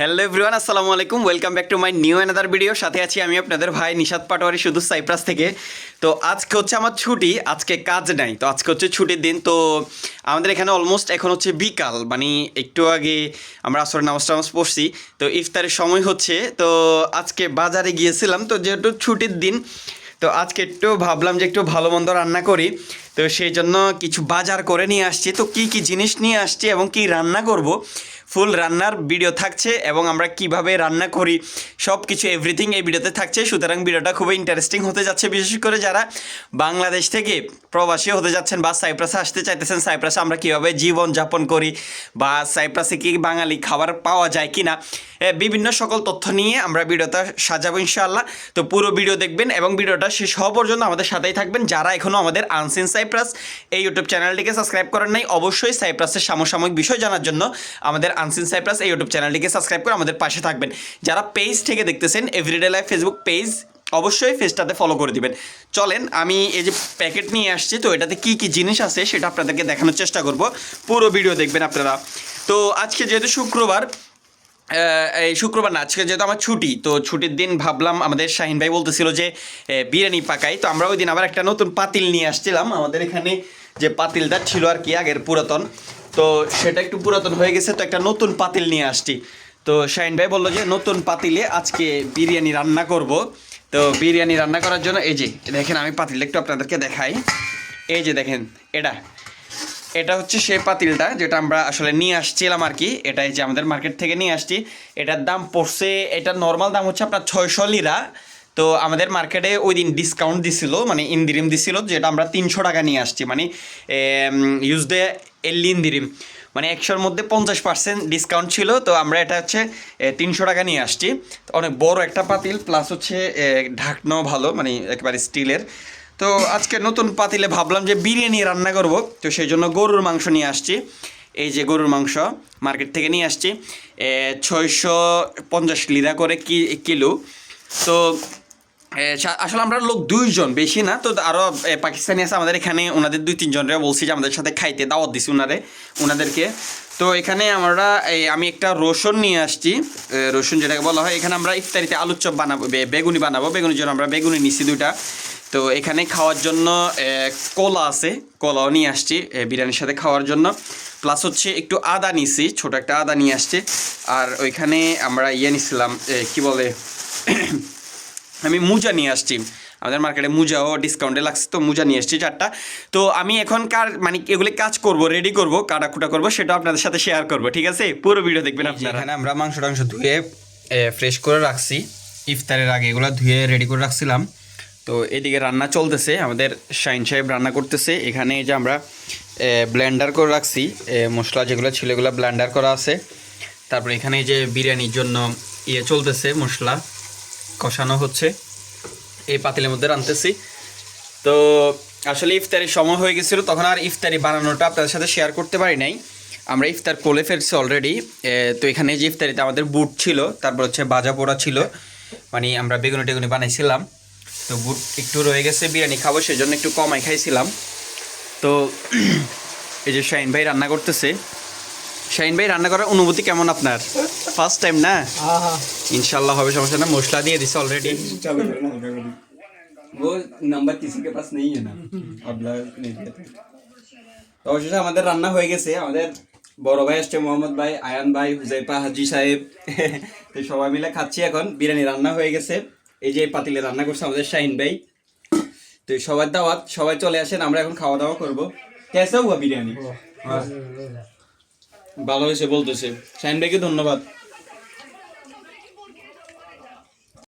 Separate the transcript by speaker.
Speaker 1: Hello everyone আসসালামু আলাইকুম। Welcome back to my new another video সাথে আছি আমি আপনাদের ভাই নিশাদ পাটোয়ারি শুধু সাইপ্রাস থেকে। তো আজকে হচ্ছে আমার ছুটি, আজকে কাজ নাই। তো আজকে হচ্ছে ছুটির দিন। তো আমাদের এখানে অলমোস্ট এখন হচ্ছে বিকাল। মানে একটু আগে আমরা আসলে নামাজ টামাজ পড়ছি। তো ইফতারের সময় হচ্ছে। তো আজকে বাজারে গিয়েছিলাম। তো যেহেতু ছুটির দিন, তো আজকে একটু ভাবলাম যে একটু ভালো মন্দ রান্না করি। তো সেই জন্য কিছু বাজার করে নিয়ে আসছি। তো কি কি জিনিস নিয়ে আসছি এবং কি রান্না করব? ফুল রান্নার ভিডিও থাকছে এবং আমরা কীভাবে রান্না করি সব কিছু এভরিথিং এই ভিডিওতে থাকছে। সুতরাং ভিডিওটা খুবই ইন্টারেস্টিং হতে যাচ্ছে, বিশেষ করে যারা বাংলাদেশ থেকে প্রবাসী হতে যাচ্ছেন বা সাইপ্রাসে আসতে চাইতেছেন সাইপ্রাসে আমরা কীভাবে জীবন যাপন করি বা সাইপ্রাসে কি বাঙালি খাবার পাওয়া যায় কি না বিভিন্ন সকল তথ্য নিয়ে আমরা ভিডিওটা সাজাবো ইনশাআল্লাহ। তো পুরো ভিডিও দেখবেন এবং ভিডিওটা শেষ হওয়া পর্যন্ত আমাদের সাথেই থাকবেন। যারা এখনও আমাদের আনসিন সাইপ্রাস এই ইউটিউব চ্যানেলটিকে সাবস্ক্রাইব করেন নাই, অবশ্যই সাইপ্রাসের সমসাময়িক বিষয় জানার জন্য আমাদের আনসিন সাইপ্রাস এই ইউটিউব চ্যানেলটিকে সাবস্ক্রাইব করে আমাদের পাশে থাকবেন। যারা পেজ থেকে দেখতেছেন এভরিডে লাইফ ফেসবুক পেজ অবশ্যই ফেসটাতে ফলো করে দিবেন। চলেন, আমি এই যে প্যাকেট নিয়ে আসছি, তো এটাতে কি কি জিনিস আছে সেটা আপনাদেরকে দেখানোর চেষ্টা করব। পুরো ভিডিও দেখবেন আপনারা। তো আজকে যেহেতু শুক্রবার এই শুক্রবার না, আজকে যেহেতু আমার ছুটি, তো ছুটির দিন ভাবলাম আমাদের শাহিন ভাই বলতেছিল যে বিরিয়ানি পাকাই। তো আমরা ওই দিন আবার একটা নতুন পাতিল নিয়ে আসছিলাম। আমাদের এখানে যে পাতিলটা ছিল আর কি আগের পুরাতন তো সেটা একটু পুরাতন হয়ে গেছে, তো একটা নতুন পাতিল নিয়ে আসছি। তো শাহিন ভাই বলল যে, নতুন পাতিলে আজকে বিরিয়ানি রান্না করব। তো বিরিয়ানি রান্না করার জন্য, এই যে, দেখেন আমি পাতিলটা একটু আপনাদেরকে দেখাই। এই যে দেখেন, এটা। এটা হচ্ছে সেই পাতিলটা যেটা আমরা আসলে নিয়ে আসছিলাম আর কি। এটা এই যে আমাদের মার্কেট থেকে নিয়ে আসছি। এটার দাম পড়ছে এটার নর্মাল দাম হচ্ছে আপনার ছয়শো লিরা। তো আমাদের মার্কেটে ওই দিন ডিসকাউন্ট দিছিল মানে ইন্দিরিম দিছিল, যেটা আমরা তিনশো টাকা নিয়ে আসছি। মানে ইউজ দে এল্লি ইন্দিরিম। মানে একশোর মধ্যে পঞ্চাশ পার্সেন্ট ডিসকাউন্ট ছিল, তো আমরা এটা হচ্ছে তিনশো টাকা নিয়ে আসছি। অনেক বড় একটা পাতিল প্লাস হচ্ছে ঢাকনাও ভালো মানে একেবারে স্টিলের। তো আজকে নতুন পাতিলে ভাবলাম যে বিরিয়ানি রান্না করব, তো সেই জন্য গরুর মাংস নিয়ে আসছি। এই যে গরুর মাংস মার্কেট থেকে নিয়ে আসছি ছয়শো পঞ্চাশ লিরা করে কি, কিলো। তো আসলে আমরা লোক দুইজন বেশি না তো আরও পাকিস্তানি আছে আমাদের এখানে ওনাদের দুই তিনজনরা বলছি যে আমাদের সাথে খাইতে দাওয়াত দিছি ওনারে ওনাদেরকে তো এখানে আমরা এই, আমি একটা রসুন নিয়ে আসছি রসুন যেটাকে বলা হয় এখানে আমরা ইফতারিতে আলুর চপ বানাবো বেগুনি বানাবো বেগুনির জন্য আমরা বেগুনি নিচ্ছি দুইটা। তো এখানে খাওয়ার জন্য কলা আছে কলাও নিয়ে আসছি বিরিয়ানির সাথে খাওয়ার জন্য। প্লাস হচ্ছে একটু আদা নিছি ছোট একটা আদা নিয়ে আসছে। আর ওইখানে আমরা ইয়ে নিছিলাম কি বলে আমি মুজা নিয়ে আসছি। আমাদের মার্কেটে মুজাও ডিসকাউন্টে লাগছে তো মুজা নিয়ে এসেছি চারটা। তো আমি এখন কার মানে এগুলি কাজ করব রেডি করব কাটাকুটা করব সেটা আপনাদের সাথে শেয়ার করব ঠিক আছে? পুরো ভিডিও দেখবেন আপনারা। এখানে আমরা মাংস টাংস ধুয়ে ফ্রেশ করে রাখছি। ইফতারের আগে এগুলো ধুয়ে রেডি করে রাখছিলাম। তো এদিকে রান্না চলতেছে আমাদের শাইন সাহেব রান্না করতেছে। এখানে এই যে আমরা ব্লেন্ডার করে রাখছি। মশলা যেগুলো ছিল এগুলো ব্লেন্ডার করা আছে। তারপরে এখানে এই যে বিরিয়ানির জন্য ইয়ে চলতেছে মশলা। কষানো হচ্ছে। এই পাতিলের মধ্যে রাঁধতেছি। তো আসলে ইফতারির সময় হয়ে গেছিল, তখন আর ইফতারি বানানোটা আপনাদের সাথে শেয়ার করতে পারি নাই। আমরা ইফতার কোলে ফেলছি অলরেডি তো এখানে যে ইফতারিতে আমাদের বুট ছিল, তারপর হচ্ছে বাজা পোড়া ছিল। মানে আমরা বেগুনি টেগুনি বানাইছিলাম। তো বুট একটু রয়ে গেছে, বিরিয়ানি খাব সেই জন্য একটু কমাই খাইছিলাম। তো এই যে শাহিন ভাই রান্না করতেছে শাহিন ভাই রান্না করার অনুভূতি কেমন আপনার ফার্স্ট টাইম না ইনশাল্লাহ হবে সমস্যা না মশলা দিয়ে দিছে অলরেডি
Speaker 2: वो नंबर किसी के पास नहीं है ना अब लग नहीं दिया था তো অবশেষে আমাদের রান্না হয়ে গেছে আমাদের বড় ভাই আসছে মোহাম্মদ ভাই আয়ান ভাই হুজাইফা হাজি সাহেব তো সবাই মিলে খাচ্ছি এখন বিরিয়ানি রান্না হয়ে গেছে এই যে এই পাতিলে রান্না করছে আমাদের শাহিন ভাই তো সবার দাওয়াত সবাই চলে আসেন আমরা এখন খাওয়া দাওয়া করবো কেসে হুয়া বিরিয়ানি হ্যাঁ। ভালো হয়েছে বলতেছে। শাহিন ভাইকে ধন্যবাদ।